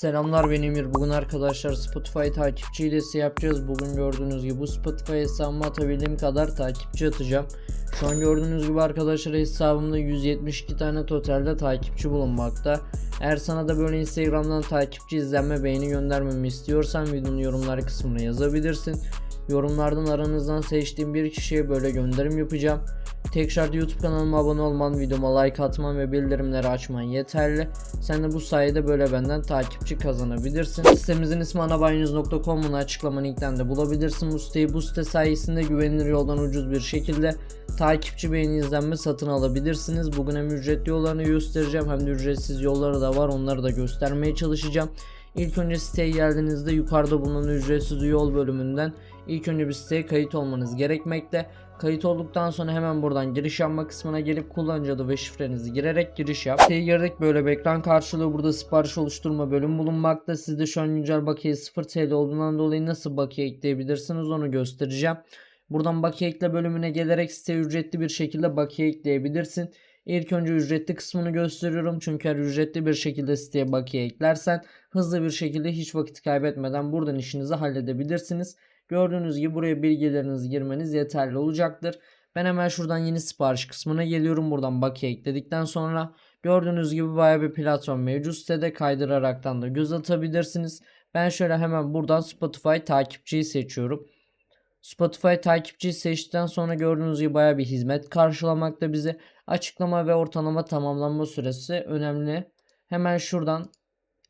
Selamlar ben Emir. Bugün arkadaşlar Spotify takipçi hilesi yapacağız. Bugün gördüğünüz gibi bu Spotify hesabıma atabildiğim kadar takipçi atacağım. Şu an gördüğünüz gibi arkadaşlar hesabımda 172 tane totalde takipçi bulunmakta. Eğer sana da böyle Instagram'dan takipçi izlenme beğeni göndermemi istiyorsan videonun yorumlar kısmına yazabilirsin. Yorumlardan aranızdan seçtiğim bir kişiye böyle gönderim yapacağım. Tek şart YouTube kanalıma abone olman, videoma like atman ve bildirimleri açman yeterli. Sen de bu sayede böyle benden takipçi kazanabilirsin. Sitemizin ismi anabaynews.com'un açıklama linkten de bulabilirsin bu siteyi. Bu site sayesinde güvenilir yoldan ucuz bir şekilde takipçi beğeni izlenme satın alabilirsiniz. Bugün hem ücretli yollarını göstereceğim hem de ücretsiz yolları da var onları da göstermeye çalışacağım. İlk önce siteye geldiğinizde yukarıda bulunan ücretsiz yol bölümünden ilk önce bir siteye kayıt olmanız gerekmekte. Kayıt olduktan sonra hemen buradan giriş yapma kısmına gelip kullanıcı adı ve şifrenizi girerek giriş yap. Siteye girdik böyle bir ekran karşılığı burada sipariş oluşturma bölüm bulunmakta. Sizde şu an güncel bakiye 0 TL olduğundan dolayı nasıl bakiye ekleyebilirsiniz onu göstereceğim. Buradan bakiye ekle bölümüne gelerek siteye ücretli bir şekilde bakiye ekleyebilirsin. İlk önce ücretli kısmını gösteriyorum çünkü eğer ücretli bir şekilde siteye bakiye eklersen hızlı bir şekilde hiç vakit kaybetmeden buradan işinizi halledebilirsiniz. Gördüğünüz gibi buraya bilgilerinizi girmeniz yeterli olacaktır. Ben hemen şuradan yeni sipariş kısmına geliyorum. Buradan bakiye ekledikten sonra gördüğünüz gibi baya bir platform mevcut sitede kaydıraraktan da göz atabilirsiniz. Ben şöyle hemen buradan Spotify takipçiyi seçiyorum. Spotify takipçiyi seçtikten sonra gördüğünüz gibi baya bir hizmet karşılamakta bizi. Açıklama ve ortalama tamamlanma süresi önemli. Hemen şuradan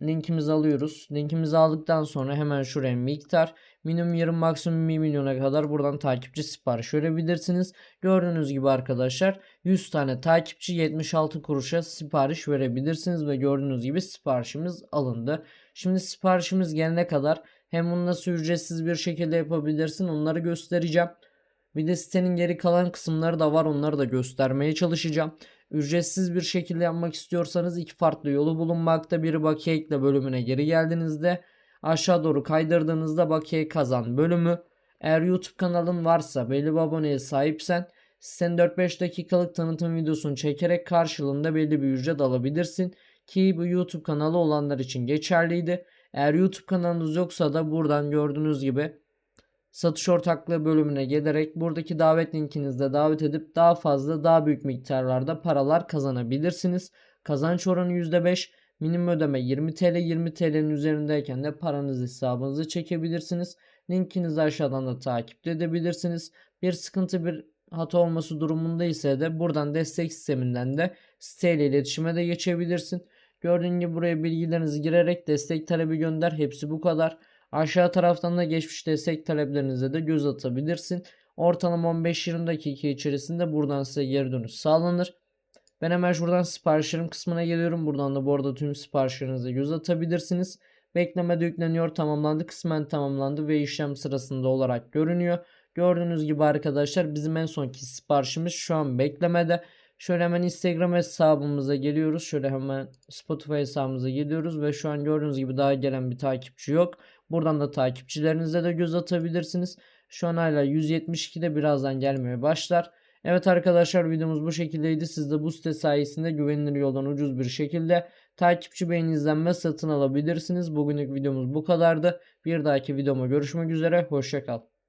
linkimizi alıyoruz. Linkimizi aldıktan sonra hemen şuraya miktar minimum yarım maksimum 1 milyona kadar buradan takipçi sipariş verebilirsiniz. Gördüğünüz gibi arkadaşlar 100 tane takipçi 76 kuruşa sipariş verebilirsiniz ve gördüğünüz gibi siparişimiz alındı. Şimdi siparişimiz gelene kadar hem bunu nasıl ücretsiz bir şekilde yapabilirsin onları göstereceğim. Bir de sitenin geri kalan kısımları da var onları da göstermeye çalışacağım. Ücretsiz bir şekilde yapmak istiyorsanız iki farklı yolu bulunmakta. Biri bakiye ekle bölümüne geri geldiğinizde aşağı doğru kaydırdığınızda bakiye kazan bölümü. Eğer YouTube kanalın varsa belli bir aboneye sahipsen sen 4-5 dakikalık tanıtım videosunu çekerek karşılığında belli bir ücret alabilirsin. Ki bu YouTube kanalı olanlar için geçerliydi. Eğer YouTube kanalınız yoksa da buradan gördüğünüz gibi satış ortaklığı bölümüne gelerek buradaki davet linkinizde davet edip daha fazla daha büyük miktarlarda paralar kazanabilirsiniz. Kazanç oranı %5 minimum ödeme 20 TL 20 TL'nin üzerindeyken de paranızı hesabınıza çekebilirsiniz. Linkinizi aşağıdan da takip edebilirsiniz. Bir sıkıntı bir hata olması durumunda ise de buradan destek sisteminden de siteyle iletişime de geçebilirsin. Gördüğün gibi buraya bilgilerinizi girerek destek talebi gönder. Hepsi bu kadar. Aşağı taraftan da geçmiş destek taleplerinize de göz atabilirsin. Ortalama 15-20 dakika içerisinde buradan size geri dönüş sağlanır. Ben hemen şuradan siparişlerim kısmına geliyorum. Buradan da bu arada tüm siparişlerinize göz atabilirsiniz. Beklemede yükleniyor tamamlandı kısmen tamamlandı ve işlem sırasında olarak görünüyor. Gördüğünüz gibi arkadaşlar bizim en sonki siparişimiz şu an beklemede. Şöyle hemen Instagram hesabımıza geliyoruz. Şöyle hemen Spotify hesabımıza geliyoruz ve şu an gördüğünüz gibi daha gelen bir takipçi yok. Buradan da takipçilerinize de göz atabilirsiniz. Şu an hala 172'de birazdan gelmeye başlar. Evet arkadaşlar videomuz bu şekildeydi. Siz de bu site sayesinde güvenilir yoldan ucuz bir şekilde takipçi beğeni izlenme satın alabilirsiniz. Bugünlük videomuz bu kadardı. Bir dahaki videoma görüşmek üzere. Hoşçakal.